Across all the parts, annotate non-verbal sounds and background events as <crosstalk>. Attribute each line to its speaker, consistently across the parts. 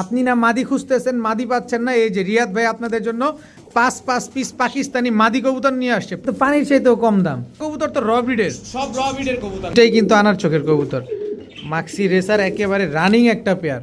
Speaker 1: আপনি না মাদি খুঁজতেছেন মাদি পাচ্ছেন না। এই যে রিয়াদ ভাই আপনাদের জন্য পাঁচ পাঁচ পিস পাকিস্তানি মাদি কবুতর নিয়ে আসছে। তো পানির চাইতেও কম দাম। কবুতর তো রবিডের
Speaker 2: সব রবিডের কবুতর।
Speaker 1: এটাই কিন্তু আনার চোখের কবুতর। মাক্সি রেসার একেবারে রানিং একটা পেয়ার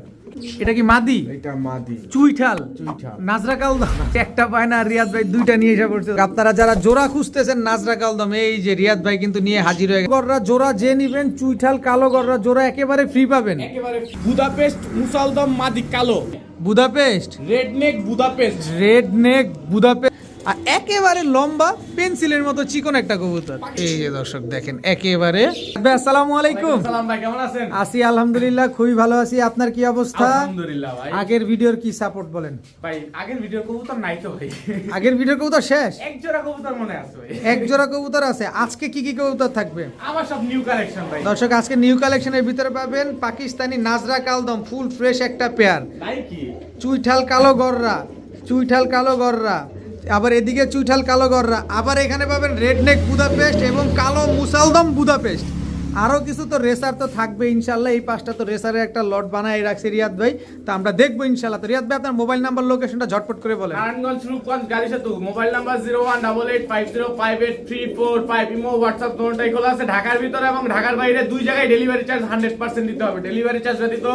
Speaker 1: এটা কি মাদি?
Speaker 2: এটা মাদি।
Speaker 1: চুইঠাল।
Speaker 2: চুইঠাল।
Speaker 1: নাজরা কালদম। একটা পায় না রিয়াদ ভাই দুইটা নিয়ে এসে পড়ছে। আপনারা যারা জোড়া খুঁজতেছেন নাজরা কালদম এই যে রিয়াদ ভাই কিন্তু নিয়ে হাজির হয়ে গেছে। গররা জোড়া যে নিবেন চুইঠাল কালো গররা জোড়া একেবারে ফ্রি পাবেন।
Speaker 2: একেবারে বুদাপেস্ট মুসালদম মাদি কালো।
Speaker 1: Budapest?
Speaker 2: Red neck Budapest.
Speaker 1: Red neck Budapest. আর একেবারে লম্বা পেন্সিলের মতো চিকন একটা কবুতর। এই যে দর্শক দেখেন একেবারে। ভাই, আসসালামু আলাইকুম।
Speaker 2: সালাম ভাই কেমন আছেন?
Speaker 1: আছি আলহামদুলিল্লাহ খুবই ভালো আছি। আপনার কি অবস্থা?
Speaker 2: আলহামদুলিল্লাহ ভাই।
Speaker 1: আগের ভিডিওর কি সাপোর্ট বলেন?
Speaker 2: ভাই আগের ভিডিও কবুতর নাই তো ভাই।
Speaker 1: আগের ভিডিওর কবুতর শেষ?
Speaker 2: এক জোড়া কবুতর মনে আছে ভাই।
Speaker 1: এক জোড়া কবুতর আছে। আজকে কি কি কবুতর থাকবে?
Speaker 2: আমার সব নিউ কালেকশন ভাই।
Speaker 1: দর্শক আজকে নিউ কালেকশনের ভিতরে পাবেন পাকিস্তানি নাজরা কালদম ফুল ফ্রেশ একটা পেয়ার চুইঠাল কালো গররা চুইঠাল কালো গররা। আবার এদিকে চুইঠাল কালো গররা আবার এখানে পাবেন রেডনেক বুদাপেস্ট এবং কালো মুসালদম বুদাপেস্ট। আরও কিছু তো রেসার তো থাকবে ইনশাল্লাহ। এই পাঁচটা তো রেসারের একটা লট বানায় রাখছে রিয়াদ ভাই। তো আমরা দেখব ইনশাল্লাহ। তো রিয়াদ ভাই আপনার মোবাইল নাম্বার লোকেশনটা ঝটপট করে বলেন।
Speaker 2: নারায়ণগঞ্জ রূপগঞ্জ গাড়ি সেতু। Mobile number zero one double eight five zero five eight three four five imo WhatsApp দুটোটাই খোলা আছে। ঢাকার ভিতরে এবং ঢাকার বাইরে দুই জায়গায় ডেলিভারি চার্জ হান্ড্রেড পার্সেন্ট দিতে হবে। ডেলিভারি চার্জ ব্যতীত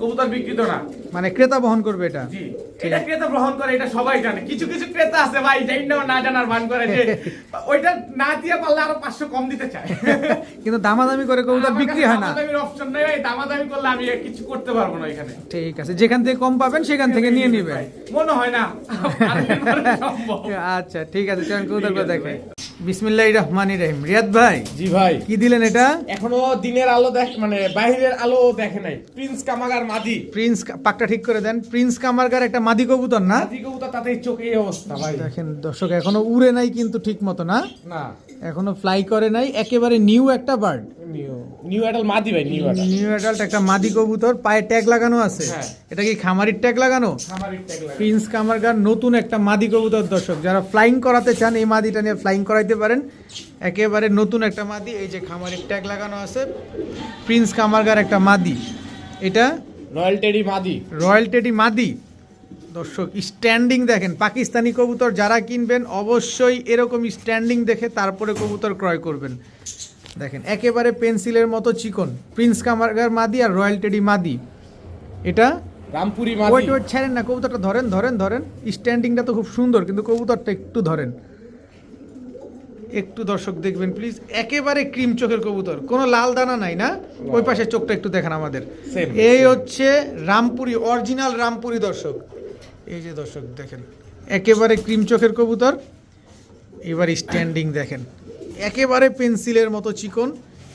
Speaker 2: কবুতর বিক্রিত না।
Speaker 1: মানে ক্রেতা বহন করবে এটা?
Speaker 2: জি। এটা ক্রেতা বহন করে এটা সবাই জানে। কিছু কিছু ক্রেতা আছে ভাই যাই না না জানার ভান করে যে <laughs> ওইটা না দিয়ে পারলে আরও পাঁচশো কম দিতে চায়।
Speaker 1: কিন্তু দামাদামি করে কবুতর বিক্রি হয় না।
Speaker 2: অপশন নেই দামাদামি করলে আমি কিছু করতে পারব না এখানে।
Speaker 1: ঠিক আছে যেখান থেকে কম পাবেন সেখান থেকে নিয়ে নেবেন
Speaker 2: মনে হয় না।
Speaker 1: আচ্ছা ঠিক আছে চলেন কবুতর করে দেখে। রহিম। রিয়াদ ভাই
Speaker 2: জি ভাই।
Speaker 1: কি দিলেন এটা?
Speaker 2: এখনও দিনের আলো দেখ মানে বাইরের আলো দেখে নাই। প্রিন্স কামাগার মাদি।
Speaker 1: প্রিন্স কা- পাকটা ঠিক করে দেন। প্রিন্স কামারগার একটা মাদি কবুতর না?
Speaker 2: মাদি কবুতর তাতেই চোখে এই অবস্থা ভাই।
Speaker 1: দেখেন দর্শক এখনও উড়ে নাই কিন্তু ঠিক মতো না?
Speaker 2: না।
Speaker 1: এখনও ফ্লাই করে নাই একেবারে নিউ একটা বার্ড
Speaker 2: নিউ নিউ অ্যাডাল মাদি ভাই নিউ অ্যাডাল
Speaker 1: নিউ অ্যাডাল্ট একটা মাদি কবুতর পায়ে ট্যাগ লাগানো আছে।
Speaker 2: হ্যাঁ।
Speaker 1: এটা কি খামারির ট্যাগ লাগানো?
Speaker 2: আমার ট্যাগ লাগে
Speaker 1: প্রিন্স কামারগার নতুন একটা মাদি কবুতর দর্শক যারা ফ্লাইং করাতে চান এই মাদিটা নিয়ে ফ্লাইং করাইতে পারেন। একেবারে নতুন একটা মাদি এই যে খামারের ট্যাগ লাগানো আছে। প্রিন্স কামারগার একটা মাদি। এটা
Speaker 2: রয়্যাল টেডি মাদি।
Speaker 1: রয়্যাল টেডি মাদি। দর্শক স্ট্যান্ডিং দেখেন পাকিস্তানি কবুতর যারা কিনবেন অবশ্যই এরকম স্ট্যান্ডিং দেখে তারপরে কবুতর ক্রয় করবেন। দেখেন একেবারে পেন্সিলের মতো চিকন। প্রিন্স কামারগার মাদি আর রয়্যাল টেডি মাদি। এটা
Speaker 2: রামপুরি মাদি।
Speaker 1: ওয়েট ওয়েট ছাড়েন না কবুতরটা ধরেন ধরেন ধরেন। স্ট্যান্ডিংটা তো খুব সুন্দর কিন্তু কবুতরটা একটু ধরেন। একটু দর্শক দেখবেন প্লিজ। একেবারে ক্রিম চোখের কবুতর কোনো লাল দানা নাই না? ওই পাশে চোখটা একটু দেখান আমাদের। এই হচ্ছে রামপুরি অরিজিনাল রামপুরি দর্শক। এই যে দর্শক দেখেন একেবারে ক্রিম চোখের কবুতর। এবার স্ট্যান্ডিং দেখেন। একেবারে পেন্সিলের মতো চিকন।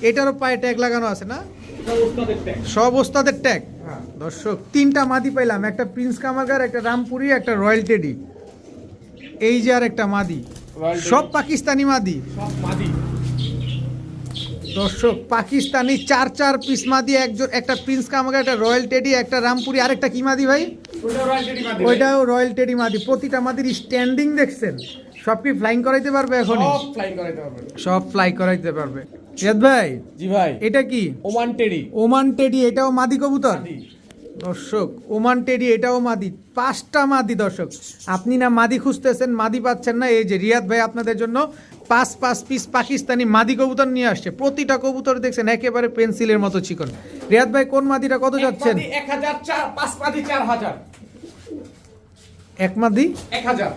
Speaker 1: এটারও পায়ে ট্যাগ লাগানো আছে না? সব ওস্তাদের ট্যাগ। দর্শক তিনটা মাদি পাইলাম একটা প্রিন্স কামাগার একটা রামপুরি একটা রয়্যাল টেডি। এই যে আর একটা মাদি। সব পাকিস্তানি মাদি। দর্শক পাকিস্তানি চার চার পিস মাদি একজন একটা প্রিন্স কামাগার একটা রয়্যাল টেডি একটা রামপুরি। আরেকটা কি মাদি ভাই। ওইটাও রয়্যাল টেডি মাদি প্রতিটা মাদির স্ট্যান্ডিং দেখছেন? সব কি ফ্লাইং করাইতে পারবে এখন
Speaker 2: সব ফ্লাইং করাইতে পারবেন
Speaker 1: সব ফ্লাই করাইতে পারবে। রিয়াদ ভাই
Speaker 2: জি ভাই।
Speaker 1: এটা কি?
Speaker 2: Oman teddy.
Speaker 1: ওমান টেডি এটাও মাদি কবুতর? দর্শক ওমান টেডি এটাও মাদি। পাঁচটা মাদি দর্শক। আপনি না মাদি খুঁজতেছেন মাদি পাচ্ছেন না। এই যে রিয়াদ ভাই আপনাদের জন্য পাঁচ পাঁচ পিস পাকিস্তানি মাদি কবুতর নিয়ে আসছে। প্রতিটা কবুতর দেখছেন একেবারে পেন্সিলের মতো চিকন। রিয়াদ ভাই কোন মাদিটা কত যাচ্ছেন?
Speaker 2: এক হাজার চার পাঁচ মাদি চার হাজার।
Speaker 1: এক মাদি?
Speaker 2: এক হাজার।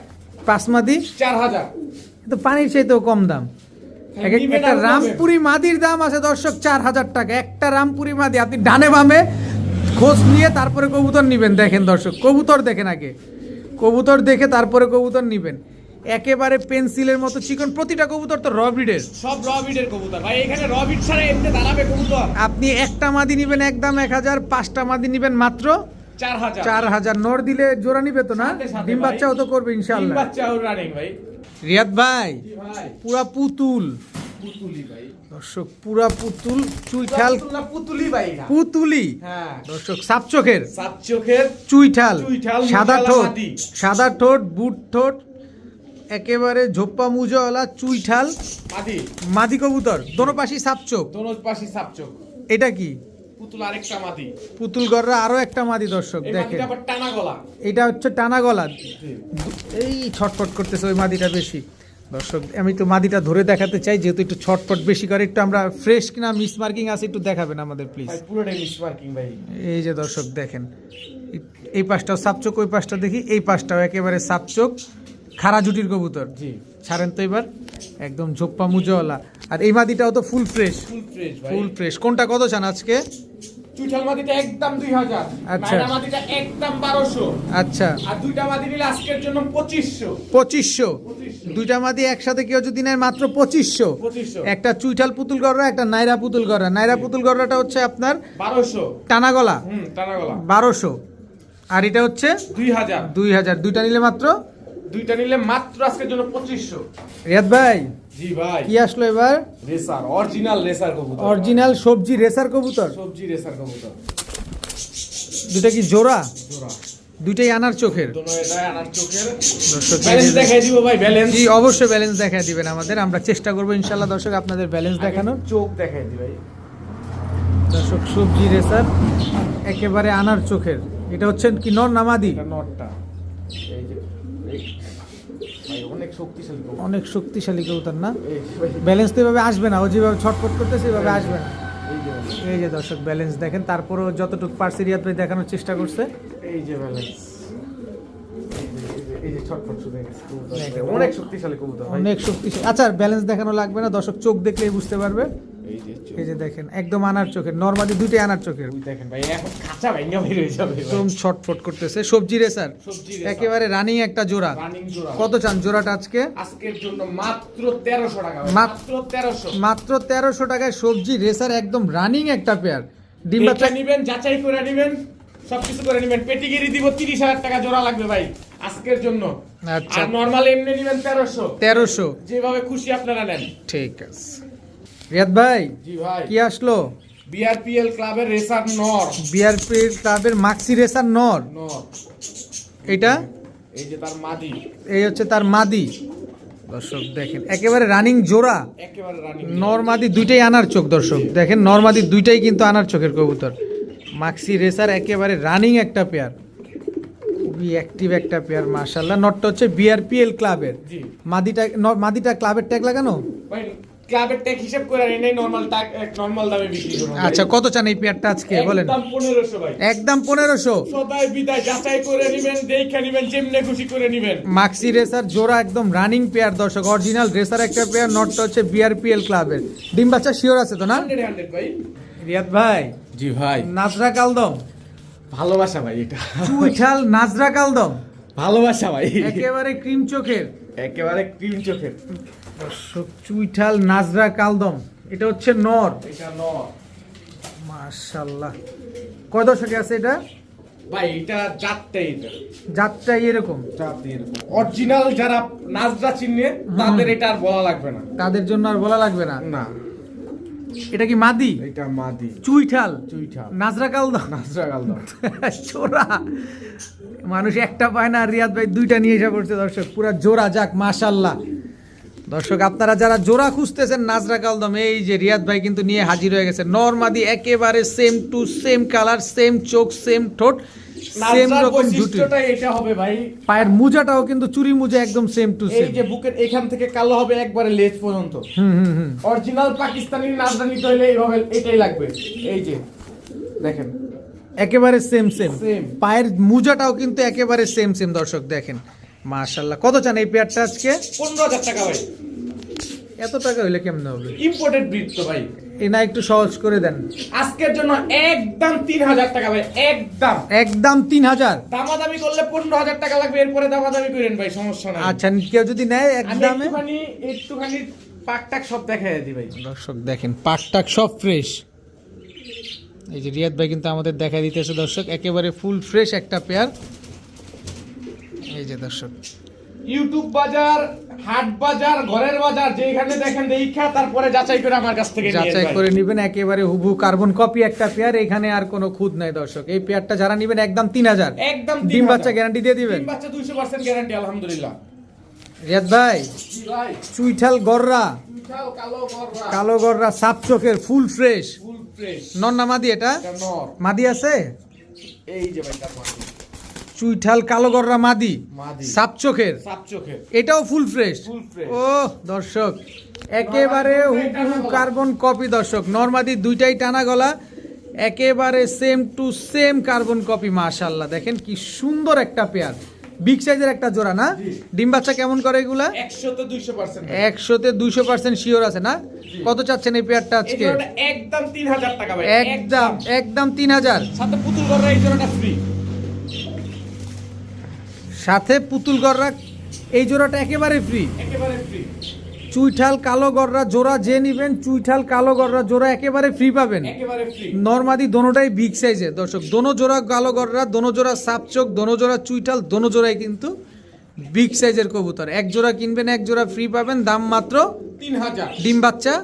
Speaker 1: পাঁচ মাদি
Speaker 2: চার হাজার
Speaker 1: তো পানির চাইতেও কম দাম। এক এক- একটা রামপুরি মাদির দাম আছে দর্শক চার হাজার টাকা। একটা রামপুরি মাদি আপনি ডানে বামে খোঁজ নিয়ে তারপরে কবুতর নিবেন দেখেন দর্শক। কবুতর দেখেন আগে। কবুতর দেখে তারপরে কবুতর নিবেন। একেবারে পেন্সিলের মতো চিকন। প্রতিটা কবুতর তো র ব্রিডের
Speaker 2: সব র বিডের কবুতর। ভাই এখানে র বিড ছাড়া এমনি দাঁড়াবে কবুতর?
Speaker 1: আপনি একটা মাদি নিবেন একদম এক হাজার পাঁচটা মাদি নিবেন মাত্র।
Speaker 2: চার হাজার।
Speaker 1: চার নর দিলে জোড়া নিবে তো না? ডিম বাচ্চাও তো করবে ইনশাল্লাহ রিয়াদ ভাই পুরা পুতুল। দর্শক পুরা পুতুল চুইঠাল
Speaker 2: পুতুলি ভাই
Speaker 1: পুতুলি।
Speaker 2: হ্যাঁ।
Speaker 1: দর্শক সাপ চোখের।
Speaker 2: সাত চোখের
Speaker 1: চুইঠাল সাদা ঠোঁট। সাদা ঠোঁট বুট ঠোঁট। একেবারে ঝোপ্পা মুজোওয়ালা চুইঠাল
Speaker 2: মাদি
Speaker 1: মাদি কবুতর। দোনো পাশি সাপ চোখ।
Speaker 2: দোনো পাশে সাপ চোখ।
Speaker 1: এটা কি?
Speaker 2: পুতুল আরেকটা মাদি।
Speaker 1: পুতুল গররা আরও একটা মাদি দর্শক দেখেন।
Speaker 2: আবার টানা গলা।
Speaker 1: এটা হচ্ছে টানা গলা। এই ছটফট করতেছে ওই মাদিটা বেশি। দর্শক আমি তো মাদিটা ধরে দেখাতে চাই যেহেতু একটু ছটফট বেশি করে একটু আমরা ফ্রেশ কিনা মিস মার্কিং আছে একটু দেখাবেন আমাদের প্লিজ।
Speaker 2: পুরোটাই মিস মার্কিং ভাই।
Speaker 1: এই যে দর্শক দেখেন। এই- পাশটাও সাপচোক ওই পাশটা দেখি এই পাশটাও একেবারে সাপচোক খাড়া জুটির কবুতর।
Speaker 2: জি।
Speaker 1: ছাড়েন তো এবার? একদম ঝোপ্পা মুজওয়ালা। আর এই মাদিটাও তো full fresh
Speaker 2: full fresh
Speaker 1: full fresh কোনটা কত চান আজকে?
Speaker 2: চুইঠাল মাদিটা একদম
Speaker 1: আচ্ছা।
Speaker 2: মাদিটা একদম বারোশো।
Speaker 1: আচ্ছা।
Speaker 2: আর দুইটা মাদি নিলে আজকের জন্য পঁচিশশো।
Speaker 1: পঁচিশশো।
Speaker 2: পঁচিশশো।
Speaker 1: দুইটা মাদি একসাথে কেউ যদি নেয় মাত্র একটা চুইঠাল পুতুল গড়রা একটা নাইরা পুতুল গড়রা নাইরা পুতুল গড়রাটা হচ্ছে আপনার টানা গলা
Speaker 2: হুম টানা গলা
Speaker 1: বারোশো। আর এটা হচ্ছে
Speaker 2: দুই হাজার।
Speaker 1: দুইটা নিলে মাত্র
Speaker 2: দুইটা নিলে মাত্র আজকের জন্য পঁচিশশো।
Speaker 1: রিয়াদ ভাই
Speaker 2: জি ভাই।
Speaker 1: কি আসলো এবার?
Speaker 2: রেসার অরিজিনাল রেসার কবুতর।
Speaker 1: অরিজিনাল সবজি রেসার কবুতর?
Speaker 2: সবজি রেসার কবুতর।
Speaker 1: দুটা কি জোড়া?
Speaker 2: জোড়া।
Speaker 1: দুইটাই আনার চোখের?
Speaker 2: দিব
Speaker 1: জি অবশ্যই ব্যালেন্স দেখা দিবেন আমাদের। আমরা চেষ্টা করব ইনশাল্লাহ দর্শক আপনাদের ব্যালেন্স দেখানোর।
Speaker 2: চোখ দেখাই দি ভাই।
Speaker 1: দর্শক সবজি রেসার একেবারে আনার চোখের। এটা হচ্ছে কি নর নামাদি?
Speaker 2: নটটা এই যে অনেক শক্তিশালী কবুতর
Speaker 1: না। ব্যালেন্স তো এভাবে আসবে না ও যেভাবে ছটফট করতেছে এভাবে আসবে না।
Speaker 2: এই যে
Speaker 1: দর্শক ব্যালেন্স দেখেন তারপরও যতটুকু পারছে রিয়াদ ভাই দেখানোর চেষ্টা করছে।
Speaker 2: এই যে ব্যালেন্স। অনেক শক্তিশালী কবুতর
Speaker 1: অনেক শক্তিশালী। আচ্ছা ব্যালেন্স দেখানো লাগবে না দর্শক চোখ দেখলেই বুঝতে পারবে।
Speaker 2: এই যে
Speaker 1: দেখেন একদম আনার চোখের নর্মালি দুইটাই আনার চোখের।
Speaker 2: দেখেন ভাই এখন খাঁচা ভেঙে বের হয়ে যাবে
Speaker 1: একদম ছটফট করতেছে। সবজি রেসার
Speaker 2: সবজি
Speaker 1: একেবারে রানিং একটা জোড়া। কত চান জোড়াটা আজকে?
Speaker 2: আজকের জন্য মাত্র তেরোশো টাকা মাত্র তেরোশো।
Speaker 1: মাত্র তেরোশো টাকায় সবজি রেসার একদম রানিং একটা পেয়ার ডিম বাচ্চা
Speaker 2: নিবেন যাচাই করে নিবেন সবকিছু করে নিবেন। পেটিগিরি দিব তিরিশ হাজার টাকা জোড়া লাগবে ভাই আজকের জন্য।
Speaker 1: আচ্ছা।
Speaker 2: আর নর্মাল এমনি নিবেন তেরোশো।
Speaker 1: তেরোশো।
Speaker 2: যেভাবে খুশি আপনারা নেন।
Speaker 1: ঠিক আছে। রিয়াদ ভাই
Speaker 2: জি ভাই।
Speaker 1: কি আসলো?
Speaker 2: বিআরপিএল ক্লাবের রেসার নর।
Speaker 1: বিআরপি ক্লাবের মাক্সি রেসার নর।
Speaker 2: নর।
Speaker 1: এটা
Speaker 2: এই যে তার মাদি।
Speaker 1: এই হচ্ছে তার মাদি। দর্শক দেখেন একেবারে রানিং জোড়া।
Speaker 2: একেবারে রানিং
Speaker 1: নর্মাদি দুইটাই আনার চোখ দর্শক। দেখেন নর্মাদি দুইটাই কিন্তু আনার চোখের কবুতর। মাক্সি রেসার একেবারে রানিং একটা পেয়ার। খুবই অ্যাক্টিভ একটা পেয়ার মার্শাল্লাহ নটটা হচ্ছে বিআরপিএল ক্লাবের।
Speaker 2: জি।
Speaker 1: মাদিটা মাদিটা ক্লাবের ট্যাগ লাগানো?
Speaker 2: ক্লাবের ট্যাগ হিসাব করে নর্মাল টাক নর্মাল দামে বিক্রি ভাই।
Speaker 1: আচ্ছা কত চান এই পেয়ারটা আজকে? বলেন।
Speaker 2: একদম পনেরোশো ভাই।
Speaker 1: একদম পনেরোশো?
Speaker 2: সবাই বিদায় যাচাই করে নিবেন দেখে নিবেন যেমনে খুশি করে নিবেন।
Speaker 1: মাক্সি রেসার জোড়া একদম রানিং পেয়ার দর্শক অরিজিনাল রেসার একটা পেয়ার নটটা হচ্ছে বিআরপিএল ক্লাবের ডিম বাচ্চা শিওর আছে তো না?
Speaker 2: হান্ড্রেড হান্ড্রেড ভাই।
Speaker 1: রিয়াদ ভাই
Speaker 2: জি ভাই।
Speaker 1: নাজরা কালদম।
Speaker 2: ভালোবাসা ভাই এটা।
Speaker 1: চুইঠাল নাজরা কালদম।
Speaker 2: ভালোবাসা ভাই।
Speaker 1: একেবারে ক্রিম চোখের।
Speaker 2: একেবারে ক্রিম চোখের
Speaker 1: দর্শক চুইঠাল নাজরা কালদম এটা হচ্ছে নর।
Speaker 2: এটা নর।
Speaker 1: মাশাআল্লাহ। কয় দশকে আছে এটা?
Speaker 2: ভাই এটা জাতটাই এটা
Speaker 1: জাতটাই এরকম।
Speaker 2: অরিজিনাল যারা নাজরা চিনে তাদের এটা আর বলা লাগবে না।
Speaker 1: তাদের জন্য আর বলা লাগবে না?
Speaker 2: না।
Speaker 1: এটা কি মাদি?
Speaker 2: এটা মাদি।
Speaker 1: চুইঠাল?
Speaker 2: চুইঠা
Speaker 1: নাজরা কালদম
Speaker 2: নাজরা গালদা
Speaker 1: জোড়া <laughs> মানুষ একটা পায় না রিয়াদ ভাই দুইটা নিয়ে এসে পড়ছে দর্শক। পুরা জোড়া যাক মাশাল্লাহ। দর্শক আপনারা যারা জোড়া খুঁজতেছেন নাজরা কালদম এই যে রিয়াদ ভাই কিন্তু নিয়ে হাজির হয়ে গেছে। নর্মাদি একেবারে same to same colour same চোখ সেম ঠোঁট। সেম রকম
Speaker 2: বৈশিষ্ট্যটা এটা হবে ভাই।
Speaker 1: পায়ের মুজাটাও কিন্তু চুরি মুজা একদম সেম টু
Speaker 2: এই
Speaker 1: সেম
Speaker 2: যে বুকের এখান থেকে কালো হবে একবারে লেজ পর্যন্ত।
Speaker 1: হুম হুম হুম।
Speaker 2: অরিজিনাল পাকিস্তানি নাজরা নিতে হলে এইভাবে এটাই লাগবে। এই যে দেখেন।
Speaker 1: একেবারে সেম সেম পায়ের মুজাটাও কিন্তু একেবারে সেম সেম দর্শক দেখেন। মাশাল্লাহ কত চান এই পেয়ারটা আজকে?
Speaker 2: পনেরো হাজার টাকা ভাই।
Speaker 1: এত টাকা হইলে কেমন হবে?
Speaker 2: ইম্পোর্টেড ব্রিড তো ভাই।
Speaker 1: এ না একটু সহজ করে দেন।
Speaker 2: আজকের জন্য একদম তিন হাজার টাকা ভাই একদম।
Speaker 1: একদম তিন হাজার?
Speaker 2: দামাদামি করলে পনেরো হাজার টাকা লাগবে এরপরে দামাদামি করেন ভাই সমস্যা নাই।
Speaker 1: আচ্ছা কেউ যদি নেয় এক
Speaker 2: আমি একটুখানি একটুখানি পাক টাক সব দেখাই দিই ভাই।
Speaker 1: দর্শক দেখেন পাকটাক সব ফ্রেশ এই যে রিয়াদ ভাই কিন্তু আমাদের দেখা দিতেছে দর্শক একেবারে ফুল ফ্রেশ একটা পেয়ার এই যে দর্শক
Speaker 2: ইউটিউব বাজার হাট বাজার ঘরের বাজার যেখানে দেখেন দেখা তারপরে যাচাই করে আমার কাছ থেকে
Speaker 1: যাচাই করে নিবেন একেবারে হুবু কার্বন কপি একটা পেয়ার এখানে আর কোনো খুদ নাই দর্শক। এই পেয়ারটা যারা নিবেন একদম তিন হাজার।
Speaker 2: একদম
Speaker 1: ডিম বাচ্চা গ্যারান্টি দিয়ে দিবেন।
Speaker 2: ডিম বাচ্চা দুইশো পার্সেন্ট গ্যারান্টি আলহামদুলিল্লাহ।
Speaker 1: রিয়াদ ভাই চুইঠাল গররা।
Speaker 2: কালো গররা।
Speaker 1: কালো সাপ চোখের ফুল ফ্রেশ
Speaker 2: ফুল ফ্রেশ
Speaker 1: নর না মাদি এটা? মাদি আছে?
Speaker 2: এই যে ভাই
Speaker 1: চুইঠাল কালো গররা মাদি সাপ চোখের। এটাও ফুল ফ্রেশ ও দর্শক একেবারে হুবহু কার্বন কপি দর্শক। নর্মাদি দুইটাই টানা গলা একেবারে same to same carbon copy মাশাল্লাহ দেখেন কি সুন্দর একটা পেয়ার বিগ সাইজের একটা জোড়া না? ডিম বাচ্চা কেমন করে এগুলা?
Speaker 2: একশোতে দুইশো পার্সেন্ট
Speaker 1: একশোতে দুইশো পার্সেন্ট শিওর আছে না? কত চাচ্ছেন এই পেয়ারটা আজকে?
Speaker 2: একদম তিন হাজার টাকা
Speaker 1: একদম একদম। তিন হাজার।
Speaker 2: সাথে পুতুল এই জোড়াটা ফ্রি
Speaker 1: সাথে পুতুল গররা এই জোড়াটা একেবারে ফ্রি
Speaker 2: একেবারে ফ্রি
Speaker 1: চুইঠাল কালো গররা জোড়া যে নিবেন চুইঠাল কালো গররা জোড়া একেবারে ফ্রি পাবেন।
Speaker 2: একেবারে ফ্রি
Speaker 1: নর্মাদি দোনোটাই বিগ সাইজের দর্শক দোনো জোড়া কালো গররা দোনো জোড়া সাপচোক দোনো জোড়া চুইঠাল দোনো জোড়াই কিন্তু বিগ সাইজের কবুতর। এক জোড়া কিনবেন এক জোড়া ফ্রি পাবেন। দাম মাত্র
Speaker 2: তিন হাজার।
Speaker 1: ডিম বাচ্চা।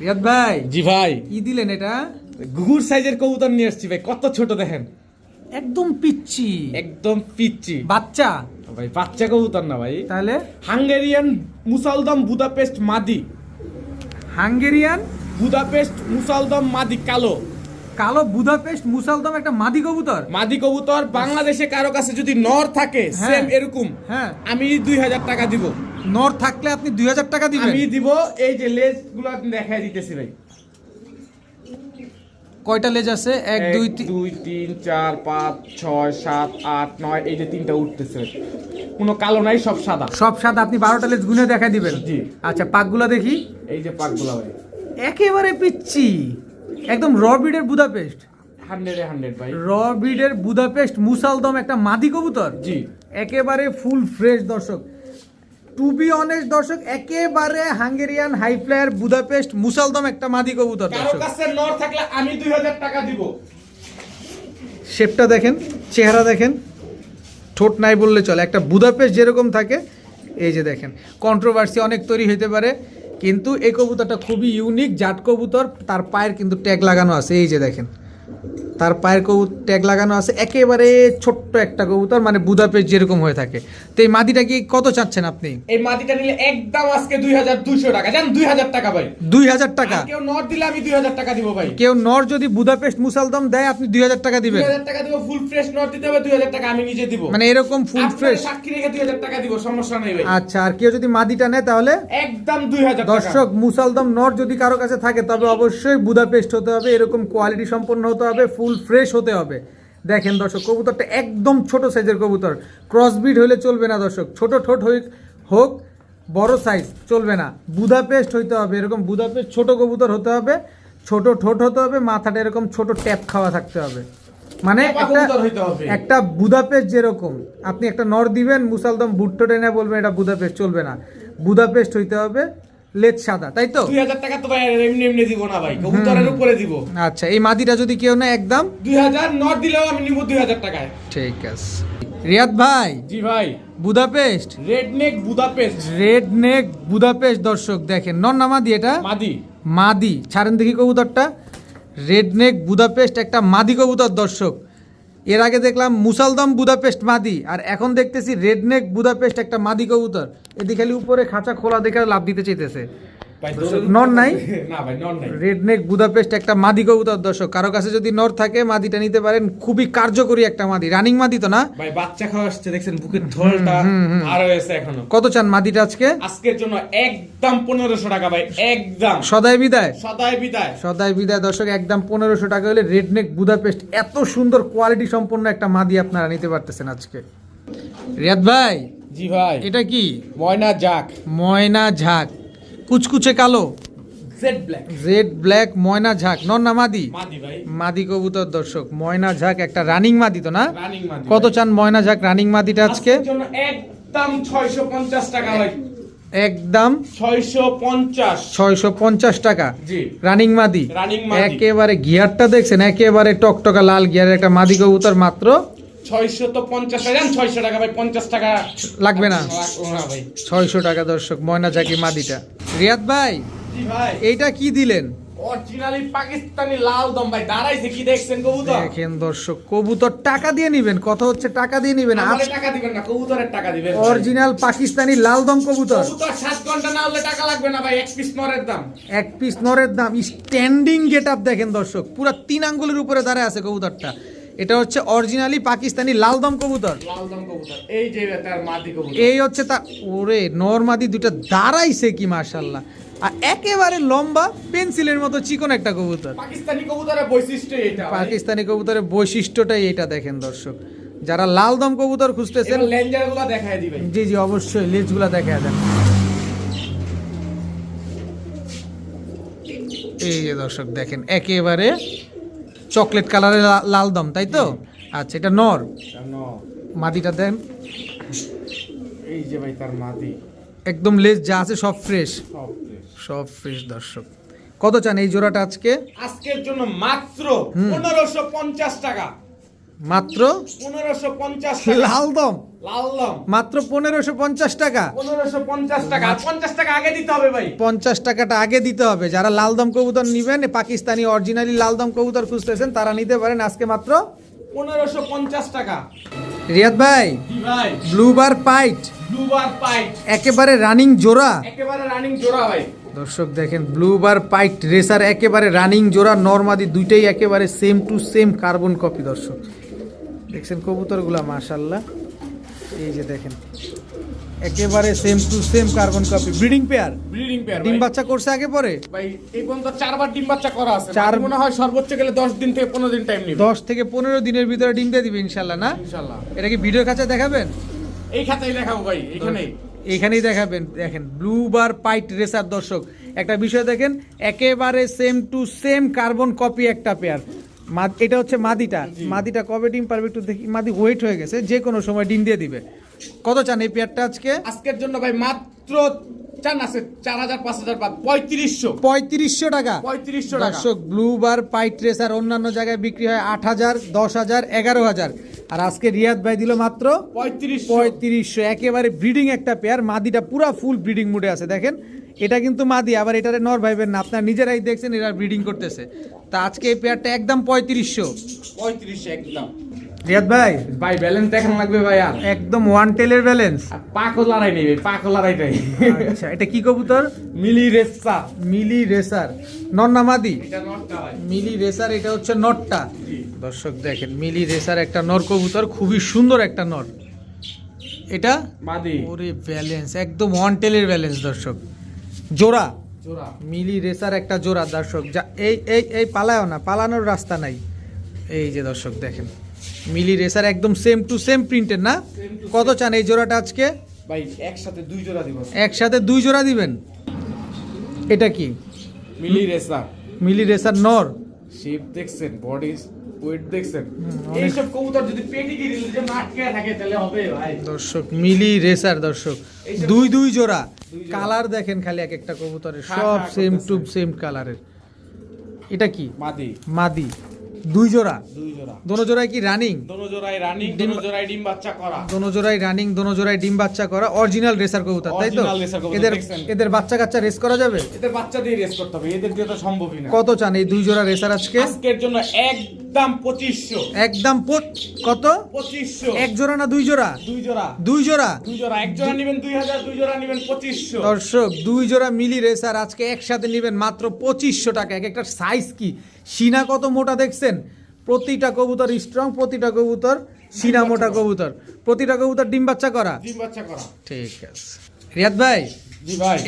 Speaker 1: রিয়াদ ভাই।
Speaker 2: জি ভাই।
Speaker 1: কি দিলেন এটা?
Speaker 2: গুগুর সাইজের কবুতর নিয়ে আসছি ভাই। কত ছোট দেখেন।
Speaker 1: একদম পিচ্ছি
Speaker 2: একদম পিচ্ছি
Speaker 1: বাচ্চা।
Speaker 2: ভাই বাচ্চা কবুতর না ভাই।
Speaker 1: তাহলে?
Speaker 2: হাঙ্গেরিয়ান মুসালদম বুদাপেস্ট মাদি।
Speaker 1: হাঙ্গেরিয়ান?
Speaker 2: বুদাপেস্ট মুসালদম মাদি কালো।
Speaker 1: কালো বুদাপেস্ট মুসালদম একটা মাদি কবুতর?
Speaker 2: মাদি কবুতর বাংলাদেশে কারও কাছে যদি নর থাকে
Speaker 1: হ্যাঁ।
Speaker 2: সেম এরকম।
Speaker 1: হ্যাঁ।
Speaker 2: আমি দুই হাজার টাকা দিব।
Speaker 1: নর থাকলে আপনি দুই হাজার টাকা দিবেন।
Speaker 2: আমি দিব এই যে লেজগুলো আপনি দেখাই দিতেছি ভাই।
Speaker 1: কয়টা লেজ আছে? এক দুই
Speaker 2: দুই তিন চার পাঁচ ছয় সাত আট নয় এই যে তিনটা উঠতেছে। কোনো কালো নাই সব সাদা।
Speaker 1: সব সাথে আপনি বারোটা লেজ গুনে দেখা দিবেন?
Speaker 2: জি।
Speaker 1: আচ্ছা পাকগুলো দেখি।
Speaker 2: এই যে পাকগুলা ভাই।
Speaker 1: একেবারে পিচ্ছি একদম র ব্রিডের বুদাপেস্ট।
Speaker 2: হান্ড্রেডে হান্ড্রেড ভাই।
Speaker 1: র বুদাপেস্ট মুসালদম একটা মাদি কবুতর।
Speaker 2: জি।
Speaker 1: একেবারে ফুল ফ্রেশ দর্শক। টু বি অনেস্ট দর্শক একেবারে হাঙ্গেরিয়ান হাই ফ্লায়ার বুদাপেস্ট মুসালদম একটা মাদি কবুতর দর্শক।
Speaker 2: কাছে নর থাকলে আমি দুই হাজার টাকা দিব।
Speaker 1: শেপটা দেখেন চেহারা দেখেন ঠোঁট নাই বললে চলে। একটা বুদাপেস্ট যেরকম থাকে এই যে দেখেন কন্ট্রোভার্সি অনেক তৈরি হতে পারে কিন্তু এই কবুতরটা খুবই ইউনিক জাট কবুতর তার পায়ের কিন্তু ট্যাগ লাগানো আছে এই যে দেখেন। তার পায়ের কবু ট্যাগ লাগানো আছে। একেবারে ছোট্ট একটা কবুতর মানে বুদাপেস্ট যেরকম হয়ে থাকে। তো এই মাদিটা কি কত চাচ্ছেন আপনি?
Speaker 2: এই মাটিটা নিলে একদম আজকে দুই হাজার দুইশো টাকা। জান দুই হাজার টাকা ভাই।
Speaker 1: দুই হাজার টাকা?
Speaker 2: আর কেউ নর দিলে আমি দুই হাজার টাকা দিব ভাই।
Speaker 1: কেউ নর যদি বুদাপেস্ট মুসালদম দেয় আপনি দুই হাজার টাকা
Speaker 2: দুই
Speaker 1: দিবেন
Speaker 2: হাজার টাকা দিব ফুল ফ্রেশ নর দিতে হবে দুই হাজার টাকা আমি নিজে দিব।
Speaker 1: মানে এরকম ফুল ফ্রেশ
Speaker 2: সাক্ষী রেখে দুই হাজার টাকা দিব সমস্যা নেই ভাই।
Speaker 1: আচ্ছা আর কেউ যদি মাদিটা নেয় তাহলে?
Speaker 2: একদম দুই হাজার
Speaker 1: দর্শক মুসালদম নট যদি কারও কাছে থাকে তবে অবশ্যই বুদাপেস্ট হতে হবে। এরকম কোয়ালিটি সম্পন্ন হতে হবে ফুল ফ্রেশ হতে হবে। দেখেন দর্শক কবুতরটা একদম ছোট সাইজের কবুতর। ক্রসবিট হলে চলবে না দর্শক ছোট ঠোঁট হই হোক বড় সাইজ চলবে না। বুদাপেস্ট হইতে হবে এরকম বুদাপেস্ট ছোট কবুতর হতে হবে ছোট ঠোঁট হতে হবে মাথাটা এরকম ছোট ট্যাপ খাওয়া থাকতে হবে। মানে একটা। একটা বুদাপেস্ট যেরকম আপনি একটা নর দিবেন মুসালদম বুট্টো টেনে বলবেন এটা বুদাপেস্ট চলবে না। বুদাপেস্ট হইতে হবে লেজ সাদা তাই তো?
Speaker 2: দুই হাজার টাকা তো ভাই এমনি এমনি দিব না ভাই কবুতরের উপরে দিব।
Speaker 1: আচ্ছা এই মাদিটা যদি কেউ না একদম
Speaker 2: দুই হাজার নট দিলেও আমি নিব দুই হাজার টাকায়।
Speaker 1: ঠিক আছে। রিয়াদ ভাই?
Speaker 2: জি ভাই।
Speaker 1: Budapest?
Speaker 2: Red neck Budapest
Speaker 1: red neck Budapest দর্শক দেখেন নন না মাদি এটা?
Speaker 2: মাদি।
Speaker 1: মাদি। ছাড়েন দেখি কবুতরটা। রেড নেক বুদাপেস্ট একটা মাদি কবুতর দর্শক। এর আগে দেখলাম মুসালদম বুদাপেস্ট মাদি, আর এখন দেখতেছি রেডনেক বুদাপেস্ট একটা মাদি কবুতর। এদিকে খালি উপরে খাঁচা খোলা দেখে লাভ দিতে চাইতেছে। নর নাই?
Speaker 2: না ভাই নর নাই।
Speaker 1: রেড নেক বুদাপেস্ট একটা মাদি কবুতর দর্শক। কারও কাছে যদি নর থাকে মাদিটা নিতে পারেন। খুবই কার্যকরী একটা মাদি। রানিং মাদি তো না?
Speaker 2: ভাই বাচ্চা খাওয়া আসছে দেখছেন বুকের ঢোলটা আর হয়েছে এখনও।
Speaker 1: কত চান মাদিটা আজকে?
Speaker 2: আজকের জন্য একদম পনেরোশো টাকা ভাই একদম।
Speaker 1: সদাই বিদায়।
Speaker 2: সদাই বিদায়।
Speaker 1: সদাই বিদায় দর্শক একদম পনেরোশো টাকা হলে রেডনেক বুদাপেস্ট এত সুন্দর কোয়ালিটি সম্পন্ন একটা মাদি আপনারা নিতে পারতেছেন আজকে। রিয়াদ ভাই
Speaker 2: জি ভাই।
Speaker 1: এটা কি?
Speaker 2: ময়না জাক
Speaker 1: ময়না ঝাঁক। কুচকুচে কালো? রেড ব্ল্যাক ময়না ঝাঁক। নন না মাদি?
Speaker 2: মাদি
Speaker 1: কবুতর দর্শক। ময়না ঝাঁক একটা রানিং মাদি তো না? কত চান ময়না ঝাঁক রানিং মাদিটা আজকে?
Speaker 2: একদম ছয়শো পঞ্চাশ টাকা
Speaker 1: একদম?
Speaker 2: ছয়শো পঞ্চাশ।
Speaker 1: টাকা। রানিং মাদি। একেবারে গিয়ারটা দেখছেন? একেবারে টকটকা লাল গিয়ারের একটা মাদি কবুতর মাত্র।
Speaker 2: ছয়শো তো পঞ্চাশ ছয়শো টাকা ভাই পঞ্চাশ টাকা।
Speaker 1: লাগবে না? ছয়শো টাকা দর্শক ময়না ঝাঁকি মাদিটা। রিয়াদ ভাই
Speaker 2: জি ভাই।
Speaker 1: এইটা কি দিলেন?
Speaker 2: অরিজিনালি পাকিস্তানি লাল দম ভাই দাঁড়াইছে কি দেখছেন কবুতর?
Speaker 1: দেখেন দর্শক কবুতর টাকা দিয়ে নিবেন কথা হচ্ছে টাকা দিয়ে নিবেন
Speaker 2: আমারে টাকা দিবেন না কবুতরের টাকা দিবেন।
Speaker 1: অরিজিনাল পাকিস্তানি লালদম কবুতর।
Speaker 2: কবুতর সাত ঘণ্টা না হলে টাকা লাগবে না ভাই এক পিস নরের দাম।
Speaker 1: এক পিস নরের দাম স্ট্যান্ডিং গেট আপ দেখেন দর্শক পুরো তিন আঙ্গুলের উপরে দাঁড়ায় আছে কবুতরটা। এটা হচ্ছে অরিজিনালি পাকিস্তানি লালদম কবুতর।
Speaker 2: কবুতর। এই যে তার মাদি কবুতর।
Speaker 1: এই হচ্ছে তা ওরে নরমাদি দুটা দাঁড়াইছে কি মার্শাল্লাহ আর একেবারে লম্বা পেন্সিলের মতো চিকন একটা কবুতর।
Speaker 2: পাকিস্তানি কবুতরের বৈশিষ্ট্য এটা
Speaker 1: পাকিস্তানি কবুতরের বৈশিষ্ট্যটাই এটা দেখেন দর্শক। যারা লালদম কবুতর খুঁজতেছেন
Speaker 2: এবার লেঞ্জারগুলো দেখায় দিবে।
Speaker 1: জি জি অবশ্যই লেজগুলা দেখা দেন। এই যে দর্শক দেখেন একেবারে চকলেট কালারের লাল দম তাই তো? আচ্ছা এটা নর।
Speaker 2: মাটিটা
Speaker 1: মাদিটা দেন।
Speaker 2: এই যে ভাই তার মাদি।
Speaker 1: একদম লেজ যা আছে সব ফ্রেশ।
Speaker 2: সব
Speaker 1: সব ফ্রেশ দর্শক। কত চান এই জোড়াটা আজকে?
Speaker 2: আজকের জন্য মাত্র পনেরোশো পঞ্চাশ টাকা।
Speaker 1: মাত্র
Speaker 2: পনেরোশো পঞ্চাশ
Speaker 1: লাল দম। মাত্র পনেরোশো পঞ্চাশ টাকা।
Speaker 2: পনেরোশো পঞ্চাশ টাকা। পঞ্চাশ টাকা আগে দিতে হবে ভাই।
Speaker 1: পঞ্চাশ টাকাটা আগে দিতে হবে। যারা লালদম কবুতর নিবেন পাকিস্তানি অরিজিনালি লালদম কবুতর খুঁজতেছেন তারা নিতে পারেন আজকে মাত্র
Speaker 2: পনেরোশো পঞ্চাশ টাকা।
Speaker 1: রিয়াদ ভাই ব্লুবার পাইট
Speaker 2: দুবার পাইট
Speaker 1: একেবারে রানিং জোড়া।
Speaker 2: একেবারে রানিং জোড়া ভাই।
Speaker 1: দর্শক দেখেন ব্লুবার পাইট রেসার একেবারে রানিং জোড়া। নর্মাদি দুইটাই একেবারে same to same carbon copy দর্শক। দেখছেন কবুতরগুলা মাশাল্লাহ এই যে দেখেন একেবারে same to same carbon copy breeding pair
Speaker 2: breeding pair
Speaker 1: ডিম বাচ্চা করছে আগে পরে?
Speaker 2: ভাই এই পর্যন্ত চারবার ডিম বাচ্চা করা আছে।
Speaker 1: চার-
Speaker 2: মনে হয় সর্বোচ্চ গেলে দশ দিন থেকে পনেরো দিন টাইম নিবে।
Speaker 1: দশ থেকে পনেরো দিনের ভিতরে ডিম দিয়ে দিবে ইনশাল্লাহ না?
Speaker 2: ইনশাল্লাহ
Speaker 1: এটা কি ভিডিও কাছে দেখাবেন?
Speaker 2: এই খাতায় দেখাবো ভাই এখানেই
Speaker 1: এখানেই দেখাবেন দেখেন ব্লু বার পাইট রেসার দর্শক। একটা বিষয় দেখেন একেবারে same to same carbon copy একটা পেয়ার এটা হচ্ছে মাদিটা। মাদিটা কবে ডিম পারবে একটু দেখি। মাদি ওয়েট হয়ে গেছে যে কোনো সময় ডিম দিয়ে দিবে। কত চান এই পেয়ারটা আজকে?
Speaker 2: আজকের জন্য ভাই মাত্র চান আছে চার হাজার পাঁচ হাজার পঁয়ত্রিশশো।
Speaker 1: পঁয়ত্রিশশো টাকা।
Speaker 2: পঁয়ত্রিশশো টাকা।
Speaker 1: দর্শক ব্লু বার পাইট রেসার অন্যান্য জায়গায় বিক্রি হয় আট হাজার দশ হাজার এগারো হাজার। আর আজকে রিয়াদ ভাই দিল মাত্র
Speaker 2: পঁয়ত্রিশ
Speaker 1: পঁয়ত্রিশশো। একেবারে ব্রিডিং একটা পেয়ার মাদিটা পুরা ফুল ব্রিডিং মুডে আছে দেখেন। এটা কিন্তু মাদি আবার এটারে নর ভাইবেন না। আপনার নিজেরাই দেখছেন এরা ব্রিডিং করতেছে। তা আজকে এই পেয়ারটা একদম পঁয়ত্রিশশো।
Speaker 2: পঁয়ত্রিশ একদম।
Speaker 1: রিয়াদ ভাই।
Speaker 2: ভাই ব্যালেন্স দেখানো লাগবে ভাই আর
Speaker 1: একদম ওয়ান টেলের ব্যালেন্স
Speaker 2: আর লড়াই নেই ভাই পাকও লড়াইটাই
Speaker 1: আচ্ছা এটা কি কবুতর?
Speaker 2: মিলি রেসা।
Speaker 1: মিলি রেসার। নর না মাদি।
Speaker 2: এটা নটটা ভাই।
Speaker 1: মিলি রেসার এটা হচ্ছে নরটা
Speaker 2: জি।
Speaker 1: দর্শক দেখেন মিলি রেসার একটা নর কবুতর খুবই সুন্দর একটা নর। এটা?
Speaker 2: মাদি।
Speaker 1: ওরে ব্যালেন্স একদম ওয়ান টেলের ব্যালেন্স দর্শক। জোড়া। মিলি রেসার একটা জোড়া দর্শক। যা এই এই এই পালায়ও না পালানোর রাস্তা নাই। এই যে দর্শক দেখেন। মিলি রেসার একদম সেম টু সেম প্রিন্টের না? কত চান এই জোড়াটা আজকে?
Speaker 2: ভাই একসাথে দুই জোড়া দিব।
Speaker 1: একসাথে দুই জোড়া দিবেন? এটা কি?
Speaker 2: মিলি রেসা।
Speaker 1: মিলি রেসার নর।
Speaker 2: শেপ দেখছেন বডি ওয়েট দেখছেন? এইসব কবুতর যদি পেডিগ্রি আটকে থাকে তাহলে হবে ভাই।
Speaker 1: দর্শক মিলি রেসার দর্শক দুই দুই জোড়া। কালার দেখেন খালি এক একটা কবুতরের সব সেম টু সেম কালারের এটা কি?
Speaker 2: মাদি।
Speaker 1: মাদি। দুই জোড়া?
Speaker 2: দুই জোড়া।
Speaker 1: দোনো জোড়ায় কি রানিং
Speaker 2: দোনো জোড়ায় রানিং দোনো জোড়ায় ডিম বাচ্চা করা।
Speaker 1: দোনো জোড়ায় রানিং দোনো জোড়ায় ডিম বাচ্চা করা। অরিজিনাল রেসার কবুতর তাই তো? এদের এদের বাচ্চা কাচ্চা রেস করা যাবে?
Speaker 2: এদের বাচ্চা দিয়ে রেস করতে হবে এদের দিয়ে তো সম্ভবই না।
Speaker 1: কত চান এই দুই জোড়া রেসার আজকে?
Speaker 2: আজকের জন্য একদম
Speaker 1: একদম কত? এক জোড়া না দুই জোড়া?
Speaker 2: দুই জোড়া।
Speaker 1: দুই জোড়া?
Speaker 2: দুই জোড়া। এক জোড়া নেবেন দুই হাজার দুই জোড়া নেবেন পঁচিশশো।
Speaker 1: দর্শক দুই জোড়া মিলি রেসার আজকে একসাথে নেবেন মাত্র পঁচিশশো টাকা। এক একটা সাইজ কি? সিনা কত মোটা দেখছেন? প্রতিটা কবুতর স্ট্রং প্রতিটা কবুতর সিনা মোটা কবুতর। প্রতিটা কবুতর ডিম বাচ্চা করা?
Speaker 2: ডিম বাচ্চা করা।
Speaker 1: ঠিক আছে। রিয়াদ ভাই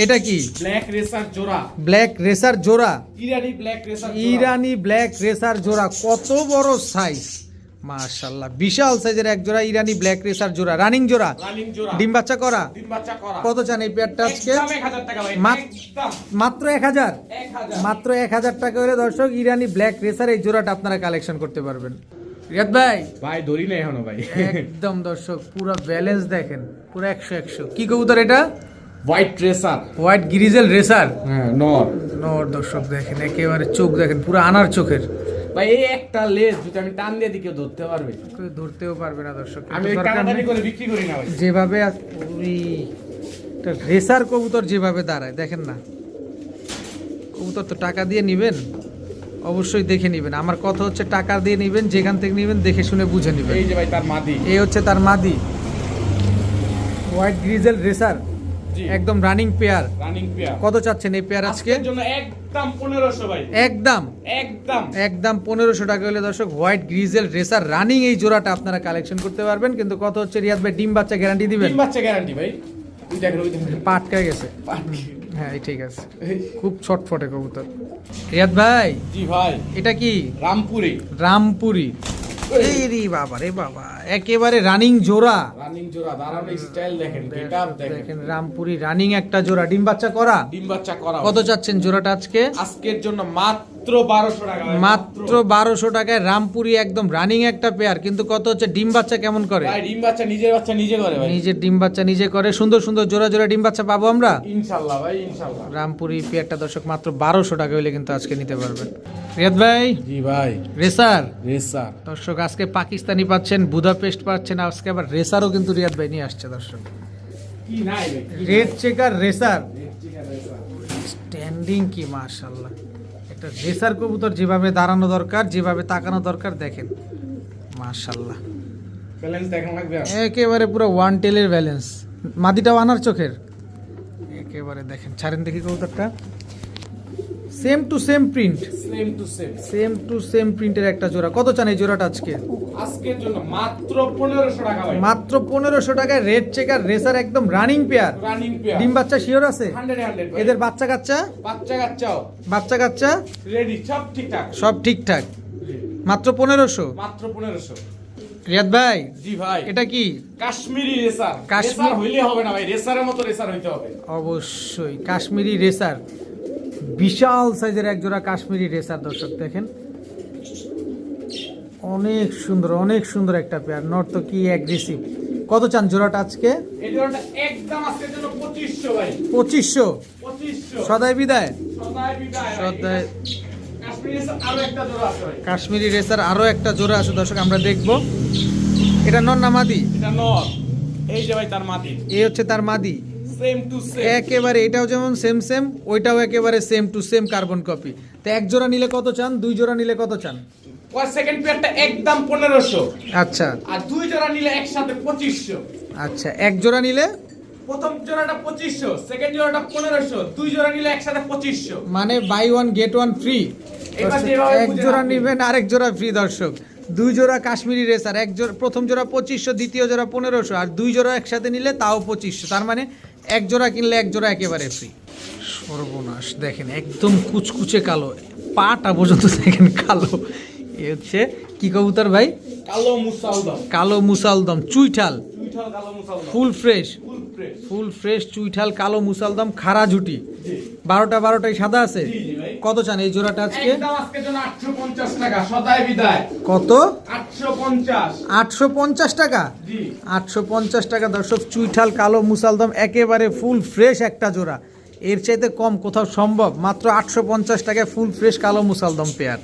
Speaker 1: এটা কি?
Speaker 2: ব্ল্যাক রেসার জোড়া।
Speaker 1: ব্ল্যাক রেসার জোড়া?
Speaker 2: ইরানি ব্ল্যাক রেসার
Speaker 1: ইরানি ব্ল্যাক রেসার জোড়া। কত বড় সাইজ মাশাল্লাহ বিশাল সাইজের এক জোড়া ইরানি ব্ল্যাক রেসার জোড়া। রানিং জোড়া?
Speaker 2: রানিং জোড়া।
Speaker 1: ডিম বাচ্চা করা?
Speaker 2: ডিম বাচ্চা করা।
Speaker 1: কত চান এই পেয়ারটা আজকে? মাত্র এক হাজার?
Speaker 2: এক হাজার।
Speaker 1: মাত্র এক হাজার টাকা হলে দর্শক ইরানি ব্ল্যাক রেসার এই জোড়াটা আপনারা কালেকশন করতে পারবেন। রিয়াদ ভাই?
Speaker 2: ভাই ধরি না এখনও ভাই।
Speaker 1: একদম দর্শক পুরো ব্যালেন্স দেখেন পুরো একশো একশো। কি কবুতর এটা?
Speaker 2: White racer
Speaker 1: white grizzle racer
Speaker 2: হ্যাঁ নর।
Speaker 1: নর দর্শক দেখেন একেবারে চোখ দেখেন পুরো আনার চোখের।
Speaker 2: ভাই এই একটা লেজ যদি আমি টান দিয়ে দিকে ধরতে পারবে।
Speaker 1: ধরতেও পারবে না দর্শক।
Speaker 2: আমি
Speaker 1: কিন্তু
Speaker 2: ওই
Speaker 1: দরকার
Speaker 2: টানাটানি করে বিক্রি করি না ভাই।
Speaker 1: যেভাবে ওই, রেসার কবুতর যেভাবে দাঁড়ায় দেখেন না। কবুতর তো টাকা দিয়ে নেবেন অবশ্যই দেখে নেবেন। আমার কথা হচ্ছে টাকা দিয়ে নেবেন যেখান থেকে নেবেন দেখে শুনে বুঝে নেবেন।
Speaker 2: এই যে ভাই তার মাদি।
Speaker 1: এই হচ্ছে তার মাদি। হোয়াইট গ্রিজেল রেসার একদম রানিং পেয়ার
Speaker 2: রানিং পেয়ার
Speaker 1: কত চাচ্ছেন এই পেয়ার আজকে?
Speaker 2: জন্য একদম ভাই।
Speaker 1: একদম।
Speaker 2: একদম।
Speaker 1: টাকা হলে দর্শক হোয়াইট গ্রিজেল রেসার রানিং এই জোড়াটা আপনারা কালেকশন করতে পারবেন। কিন্তু কত হচ্ছে রিয়াদ ভাই ডিম বাচ্চা গ্যারান্টি দিবেন?
Speaker 2: বাচ্চা গ্যারান্টি ভাই।
Speaker 1: গেছে। হ্যাঁ ঠিক আছে। খুব ছটফটে কবুতর। রিয়াদ ভাই
Speaker 2: জি ভাই।
Speaker 1: এটা কি?
Speaker 2: রামপুরি।
Speaker 1: রামপুরি। এই রে বাবা রে বাবা। একেবারে রানিং জোড়া।
Speaker 2: রানিং জোড়া দাঁড়ানো স্টাইল দেখেন গেটআপ দেখেন।
Speaker 1: দেখেন রামপুরি রানিং একটা জোড়া। ডিম বাচ্চা করা?
Speaker 2: ডিম বাচ্চা করা
Speaker 1: কত চাচ্ছেন জোড়াটা আজকে?
Speaker 2: আজকের জন্য মাত্র বারোশো টাকা
Speaker 1: মাত্র বারোশো টাকায় রামপুরি একদম রানিং একটা পেয়ার কিন্তু কত হচ্ছে ডিম বাচ্চা কেমন করে?
Speaker 2: ভাই ডিম বাচ্চা নিজের বাচ্চা নিজে করে ভাই।
Speaker 1: নিজের ডিম বাচ্চা নিজে করে। সুন্দর সুন্দর জোড়া জোড়া ডিম বাচ্চা পাবো আমরা?
Speaker 2: ভাই
Speaker 1: রামপুরি পেয়ারটা দর্শক মাত্র বারোশো টাকা হলে কিন্তু আজকে নিতে পারবেন। রিয়াদ ভাই?
Speaker 2: জি ভাই।
Speaker 1: রেসার?
Speaker 2: রেসার।
Speaker 1: দর্শক আজকে পাকিস্তানি পাচ্ছেন বুদাপেস্ট পাচ্ছেন আজকে আবার রেসারও কিন্তু রিয়াদ ভাই নিয়ে আসছে দর্শক। Red checker racer. স্ট্যান্ডিং কি মাশাল্লাহ একটা রেসার কবুতর যেভাবে দাঁড়ানো দরকার যেভাবে তাকানো দরকার দেখেন। মাশাল্লাহ? একেবারে পুরো ওয়ান টেলের ব্যালেন্স মাদিটাও আনার চোখের। একেবারে দেখেন ছাড়েন দেখি কবুতরটা। Same to same print
Speaker 2: same to same
Speaker 1: same to same প্রিন্টের একটা জোড়া। কত চান এই জোড়াটা আজকে?
Speaker 2: আজকের জন্য মাত্র পনেরোশো টাকা ভাই।
Speaker 1: মাত্র পনেরোশো টাকায় রেড চেকার রেসার একদম রানিং পেয়ার
Speaker 2: রানিং পেয়ার
Speaker 1: ডিম বাচ্চা শিওর আছে?
Speaker 2: হান্ড্রেড হান্ড্রেড
Speaker 1: এদের বাচ্চা কাচ্চা?
Speaker 2: বাচ্চা কাচ্চাও।
Speaker 1: বাচ্চা কাচ্চা?
Speaker 2: রেডি সব ঠিকঠাক।
Speaker 1: সব ঠিকঠাক। মাত্র পনেরোশো?
Speaker 2: মাত্র পনেরোশো।
Speaker 1: রিয়াদ ভাই
Speaker 2: জি ভাই।
Speaker 1: এটা কি?
Speaker 2: কাশ্মীরি রেসার।
Speaker 1: কাশ্মীর-
Speaker 2: হইলে হবে না ভাই। রেসারের মতো রেসার হইতে হবে।
Speaker 1: অবশ্যই কাশ্মীরি রেসার। বিশাল সাইজের এক জোড়া কাশ্মীরি রেসার দর্শক দেখেন। অনেক সুন্দর অনেক সুন্দর একটা পেয়ার নর্ত কি অ্যাগ্রেসিভ কত চান জোড়াটা আজকে?
Speaker 2: এই জোড়াটা একদম আজকের জন্য পঁচিশশো
Speaker 1: সদাই বিদায়।
Speaker 2: সদাই বিদায়
Speaker 1: সদাই।
Speaker 2: কাশ্মীরি রেসার আরও একটা জোড়া আছে ভাই।
Speaker 1: কাশ্মীরি রেসার আরও একটা জোড়া আছে দর্শক আমরা দেখব। এটা নন নামাদি
Speaker 2: এটা নর। এই যে ভাই তার মাটি
Speaker 1: এই হচ্ছে তার মাদি।
Speaker 2: সেম টু সেম
Speaker 1: একেবারে এটাও যেমন সেম সেম ওইটাও একেবারে same to same carbon copy তো এক জোড়া নিলে কত চান? দুই জোড়া নিলে কত চান?
Speaker 2: সেকেন্ড পেয়ারটা একদম পনেরোশো।
Speaker 1: আচ্ছা।
Speaker 2: আর দুই জোড়া নিলে একসাথে পঁচিশশো।
Speaker 1: আচ্ছা এক জোড়া নিলে?
Speaker 2: প্রথম জোড়াটা পঁচিশশো সেকেন্ড জোড়াটা পনেরোশো দুই জোড়া নিলে একসাথে পঁচিশশো।
Speaker 1: মানে buy one get one free এক জোড়া। নিবেন আরেক জোড়া ফ্রি দর্শক। দুই জোড়া কাশ্মীরি রেসার এক জোড়া প্রথম জোড়া পঁচিশশো দ্বিতীয় জোড়া পনেরোশো আর দুই জোড়া একসাথে নিলে তাও পঁচিশশো। তার মানে এক জোড়া কিনলে এক জোড়া একেবারে ফ্রি সর্বনাশ দেখেন একদম কুচকুচে কালো। পাটা পর্যন্ত দেখেন কালো। এ হচ্ছে কি কবুতর ভাই?
Speaker 2: কালো মুসালদম।
Speaker 1: কালো মুসালদম চুইঠাল। ফুল ফ্রেশ।
Speaker 2: Full fresh.
Speaker 1: চুইঠাল কালো মুসালদম খাড়া ঝুটি। বারোটা বারোটাই সাদা আছে। কত চান এই জোড়াটা আজকে? কত?
Speaker 2: আটশো পঞ্চাশ।
Speaker 1: টাকা? আটশো পঞ্চাশ টাকা দর্শক চুইঠাল কালো মুসালদম একেবারে ফুল ফ্রেশ একটা জোড়া। এর চাইতে কম কোথাও সম্ভব মাত্র আটশো পঞ্চাশ টাকায় ফুল ফ্রেশ কালো মুসালদম পেয়ার।